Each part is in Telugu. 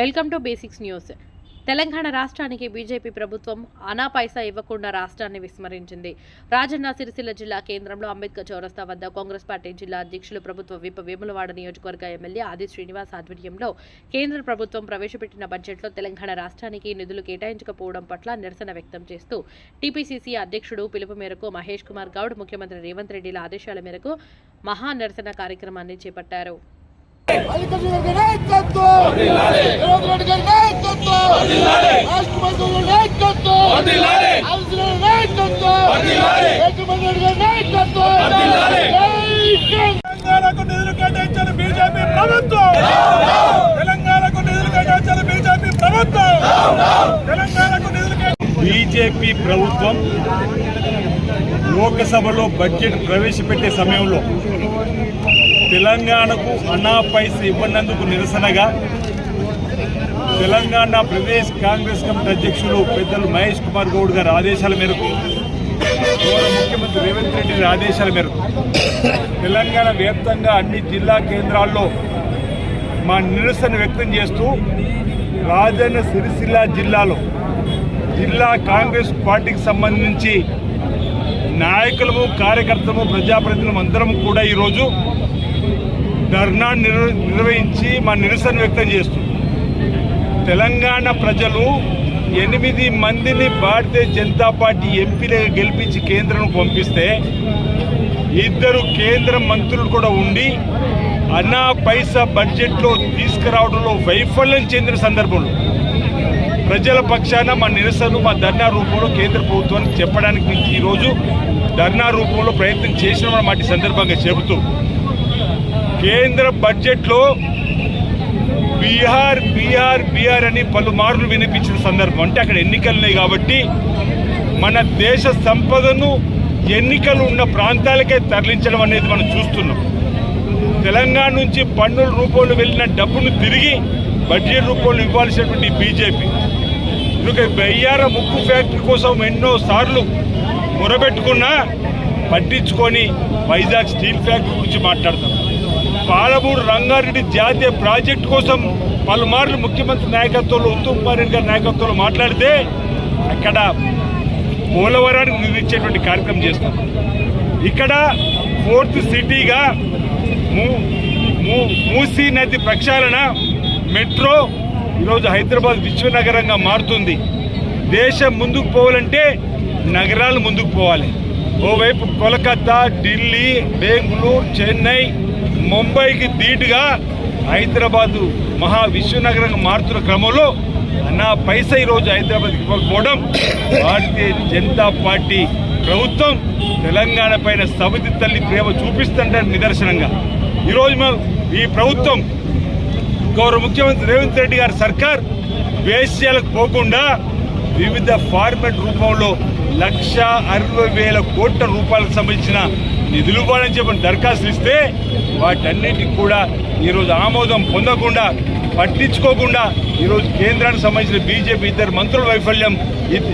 Welcome to basics news. Telangana రాష్ట్రానికి బీజేపీ ప్రభుత్వం అనా పైసా ఇవ్వకుండా రాష్ట్రాన్ని విస్మరించింది. రాజన్న సిరిసిల్ల జిల్లా కేంద్రంలో అంబేద్కర్ చౌరస్తా వద్ద కాంగ్రెస్ పార్టీ జిల్లా అధ్యక్షులు ప్రభుత్వ విప వేములవాడ నియోజకవర్గ ఎమ్మెల్యే ఆది శ్రీనివాస్ ఆధ్వర్యంలో కేంద్ర ప్రభుత్వం ప్రవేశపెట్టిన బడ్జెట్లో తెలంగాణ రాష్ట్రానికి నిధులు కేటాయించకపోవడం పట్ల నిరసన వ్యక్తం చేస్తూ టీపీసీసీ అధ్యక్షుడు పిలుపు మేరకు మహేష్ కుమార్ గౌడ్ ముఖ్యమంత్రి రేవంత్ రెడ్డిల ఆదేశాల మేరకు మహా నిరసన కార్యక్రమాన్ని చేపట్టారు. మల్లికార్జున నాయకత్వం రేవంత్ రెడ్డి గారి నాయకత్వం రాష్ట్ర నాయకత్వం నాయకత్వం రెడ్డి గారి నాయకత్వం తెలంగాణకు నిధులు కేటాయించాలి బీజేపీ ప్రభుత్వం. తెలంగాణకు నిధులు కేటాయించాలి బీజేపీ ప్రభుత్వం. తెలంగాణకు నిధులు బీజేపీ ప్రభుత్వం లోక్సభలో బడ్జెట్ ప్రవేశపెట్టే సమయంలో తెలంగాణకు అన్నా పైస ఇవ్వనందుకు నిరసనగా తెలంగాణ ప్రదేశ్ కాంగ్రెస్ కమిటీ అధ్యక్షులు పెద్దలు మహేష్ కుమార్ గౌడ్ గారి ఆదేశాల మేరకు ముఖ్యమంత్రి రేవంత్ రెడ్డి గారి ఆదేశాల మేరకు తెలంగాణ వ్యాప్తంగా అన్ని జిల్లా కేంద్రాల్లో మా నిరసన వ్యక్తం చేస్తూ రాజన్న సిరిసిల్ల జిల్లాలో జిల్లా కాంగ్రెస్ పార్టీకి సంబంధించి నాయకులము కార్యకర్తలు ప్రజాప్రతినిధులు అందరం కూడా ఈరోజు ధర్నా నిర్వ- నిర్వహించి మా నిరసన వ్యక్తం చేస్తుంది తెలంగాణ ప్రజలు ఎనిమిది మందిని భారతీయ జనతా పార్టీ ఎంపీలుగా గెలిపించి కేంద్రం పంపిస్తే ఇద్దరు కేంద్ర మంత్రులు కూడా ఉండి అన్నా పైసా బడ్జెట్లో తీసుకురావడంలో వైఫల్యం చెందిన సందర్భంలో ప్రజల పక్షాన మా నిరసనలు మా ధర్నా రూపంలో కేంద్ర ప్రభుత్వానికి చెప్పడానికి ఈరోజు ధర్నా రూపంలో ప్రయత్నం చేసిన మాట సందర్భంగా చెబుతూ. కేంద్ర బడ్జెట్లో బీహార్ బీహార్ బీహార్ అని పలుమార్లు వినిపించిన సందర్భం. అంటే అక్కడ ఎన్నికలున్నాయి కాబట్టి మన దేశ సంపదను ఎన్నికలు ఉన్న ప్రాంతాలకే తరలించడం అనేది మనం చూస్తున్నాం. తెలంగాణ నుంచి పన్నుల రూపంలో వెళ్ళిన డబ్బును తిరిగి బడ్జెట్ రూపంలో ఇవ్వాల్సినటువంటి బీజేపీ. ఇక బయ్యార ముక్కు ఫ్యాక్టరీ కోసం ఎన్నో సార్లు మొరబెట్టుకున్నా పట్టించుకొని వైజాగ్ స్టీల్ ఫ్యాక్టరీ గురించి మాట్లాడతాం పాలమూరు రంగారెడ్డి జాతీయ ప్రాజెక్టు కోసం పలుమార్లు ముఖ్యమంత్రి నాయకత్వంలో ఉత్తమ్ కుమార్ రెడ్డి గారి నాయకత్వంలో మాట్లాడితే అక్కడ పోలవరానికి నిధులు కార్యక్రమం చేస్తాం. ఇక్కడ ఫోర్త్ సిటీగా మూ- మూ- మూసీ నది ప్రక్షాళన మెట్రో ఈరోజు హైదరాబాద్ విశ్వనగరంగా మారుతుంది. దేశం ముందుకు పోవాలంటే నగరాలు ముందుకు పోవాలి. ఓవైపు కోలకత్తా ఢిల్లీ బెంగళూరు చెన్నై ముంబైకి ధీటుగా హైదరాబాదు మహా విశ్వనగరంగా మారుతున్న క్రమంలో నా పైసా ఈరోజు హైదరాబాద్కి ఇవ్వకపోవడం భారతీయ జనతా పార్టీ ప్రభుత్వం తెలంగాణ పైన సమితి తల్లి ప్రేమ చూపిస్తుంటే నిదర్శనంగా. ఈరోజు మేము ఈ ప్రభుత్వం గౌరవ ముఖ్యమంత్రి రేవంత్ రెడ్డి గారి సర్కార్ వేశ్యాలకు పోకుండా వివిధ ఫార్మెట్ రూపంలో లక్ష అరవై వేల కోట్ల రూపాయలకు సంబంధించిన నిధులు ఇవ్వాలని చెప్పిన దరఖాస్తులు ఇస్తే వాటన్నిటికి కూడా ఈరోజు ఆమోదం పొందకుండా పట్టించుకోకుండా ఈరోజు కేంద్రానికి సంబంధించిన బీజేపీ ఇద్దరు మంత్రుల వైఫల్యం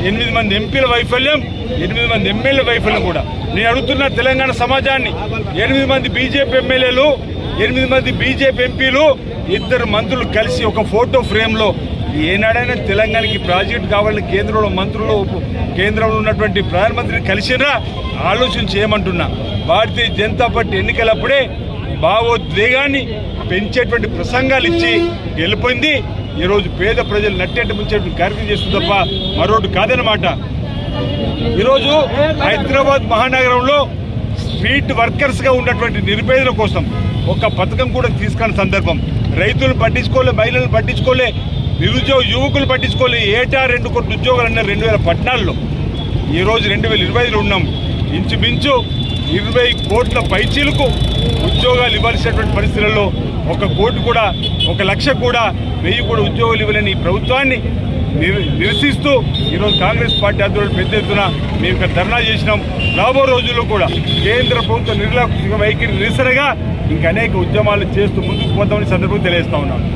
ఎనిమిది మంది ఎంపీల వైఫల్యం ఎనిమిది మంది ఎమ్మెల్యే వైఫల్యం కూడా. నేను అడుగుతున్న తెలంగాణ సమాజాన్ని ఎనిమిది మంది బీజేపీ ఎమ్మెల్యేలు ఎనిమిది మంది బీజేపీ ఎంపీలు ఇద్దరు మంత్రులు కలిసి ఒక ఫోటో ఫ్రేమ్లో ఏనాడైనా తెలంగాణకి ప్రాజెక్ట్ కావాలని కేంద్రంలో మంత్రులు కేంద్రంలో ఉన్నటువంటి ప్రధానమంత్రిని కలిసినా ఆలోచన చేయమంటున్నా. భారతీయ జనతా పార్టీ ఎన్నికలప్పుడే భావోద్వేగాన్ని పెంచేటువంటి ప్రసంగాలు ఇచ్చి గెలుపొంది ఈరోజు పేద ప్రజలు నట్టేట ముంచేటువంటి కార్యక్రమం చేస్తుంది తప్ప మరొకటి కాదనమాట ఈరోజు హైదరాబాద్ మహానగరంలో స్ట్రీట్ వర్కర్స్గా ఉన్నటువంటి నిరుపేదల కోసం ఒక పథకం కూడా తీసుకున్న సందర్భం. రైతులు పట్టించుకోలే మహిళలను పట్టించుకోలే నిరుద్యోగ యువకులు పట్టించుకోలే. ఏటా రెండు కోట్ల ఉద్యోగాలు అన్నారు రెండు వేల పద్నాలుగులో. ఈరోజు రెండు వేల ఇరవై ఐదులో ఉన్నాం. ఇంచుమించు ఇరవై కోట్ల పైచీలకు ఉద్యోగాలు ఇవ్వాల్సినటువంటి పరిస్థితులలో ఒక కోటి కూడా ఒక లక్ష కూడా వెయ్యి కూడా ఉద్యోగాలు ఇవ్వలేని ఈ ప్రభుత్వాన్ని నిరసిస్తూ ఈరోజు కాంగ్రెస్ పార్టీ ఆధ్వర్యంలో పెద్ద ఎత్తున మేము ఇక్కడ ధర్నా చేసినాం. రాబో రోజుల్లో కూడా కేంద్ర ప్రభుత్వ నిర్లక్ష్య వైఖరి నిరసనగా ఇంకా అనేక ఉద్యమాలు చేస్తూ ముందుకు పోతామని సందర్భంగా తెలియజేస్తా ఉన్నాను